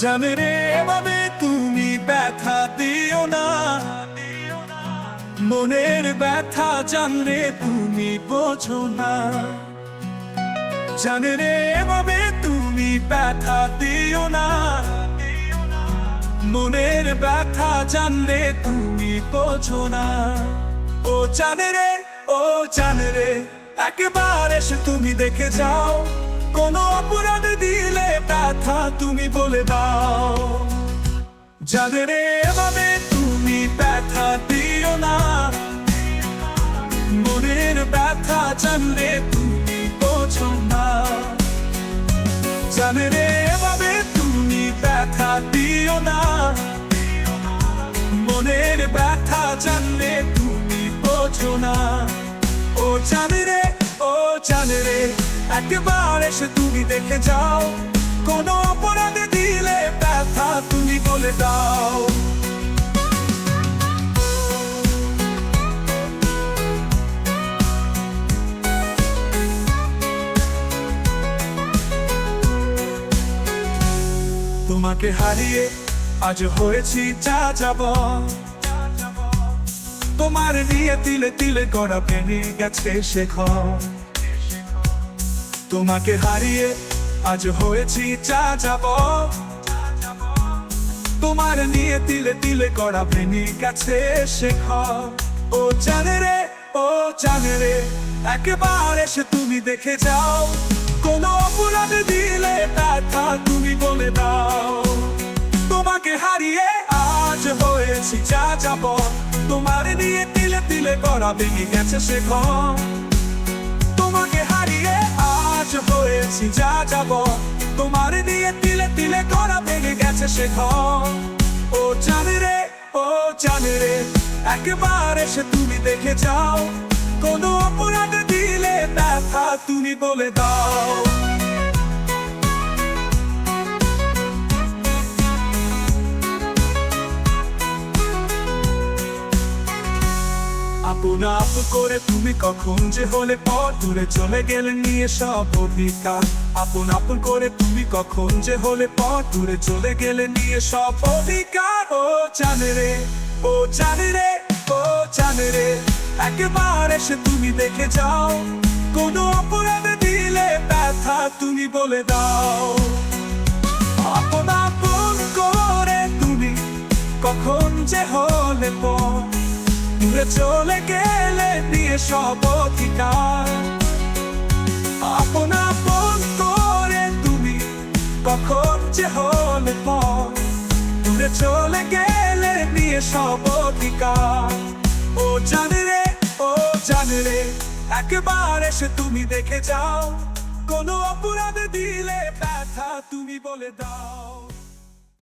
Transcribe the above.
জানে রে, এভাবে তুমি ব্যথা দিও না। মনের ব্যথা জানলে তুমি বোঝো না। জানে রে, এভাবে তুমি ব্যথা দিও না। মনের ব্যথা জানলে তুমি বোঝো না। ও জানে রে, ও জানে রে, একবার এসে তুমি দেখে যাও। কোনো অপরাধ দিলে ব্যথা তুমি বলে দাও। জানে রে এভাবে তুমি ব্যথা দিও না, মনের ব্যথা জানলে তুমি বোঝো না। জানে রে এভাবে তুমি ব্যথা দিও না, মনের ব্যথা জানলে তুমি বোঝো না। ও জানে রে, ও জানে রে, একবার এসে তুমি দেখে যাও। কোনো অপরাধে দিলে ব্যথা তুমি বলে দাও। তোমাকে হারিয়ে আজ হয়েছি যা যাব। তোমার নিয়ে তিলে তিলে করা প্রেমে গেছে শেখ তোমাকে হারিয়ে আজ হয়েছি যা যাব। তোমার নিয়ে তিলে তিলে করা প্রেমে গেছে শেখ ও জানে রে, ও জানে রে, একবার এসে তুমি দেখে যাও। কোন অপরাধ দিলে ব্যথা তুমি বলে দাও। তোমাকে হারিয়ে আজ হয়েছি যা যাব। তোমার নিয়ে তিলে তিলে করা ভেঙে গেছে ঘর। তোমাকে হারিয়ে আজ হয়েছি যা সে ঘর। ও জানে রে, ও জানে রে, একবার এসে তুমি দেখে যাও। কোনো অপরাধ দিলে ব্যথা তুমি বলে দাও। আপন আপ করে তুমি কখন যে হলে পর দূরে চলে গেলে নিয়ে সব অধিকার। আপন আপন করে তুমি কখন যে হলে পর দূরে চলে গেলে নিয়ে সব অধিকার। ও জানে রে, ও জানে রে, ও জানে রে, একবার এসে তুমি দেখে যাও। কোনো অপরাধ দিলে ব্যথা তুমি বলে দাও। আপন আপন করে তুমি কখন যে হলে পর দূরে চলে গেলে নিয়ে সব অধিকার। আপন আপন করে তুমি কখন যে হলে পর। দূরে চলে গেলে নিয়ে সব অধিকার। ও জানে রে, ও জানে রে, একবার এসে তুমি দেখে যাও। কোনো অপরাধ দিলে ব্যথা তুমি বলে দাও।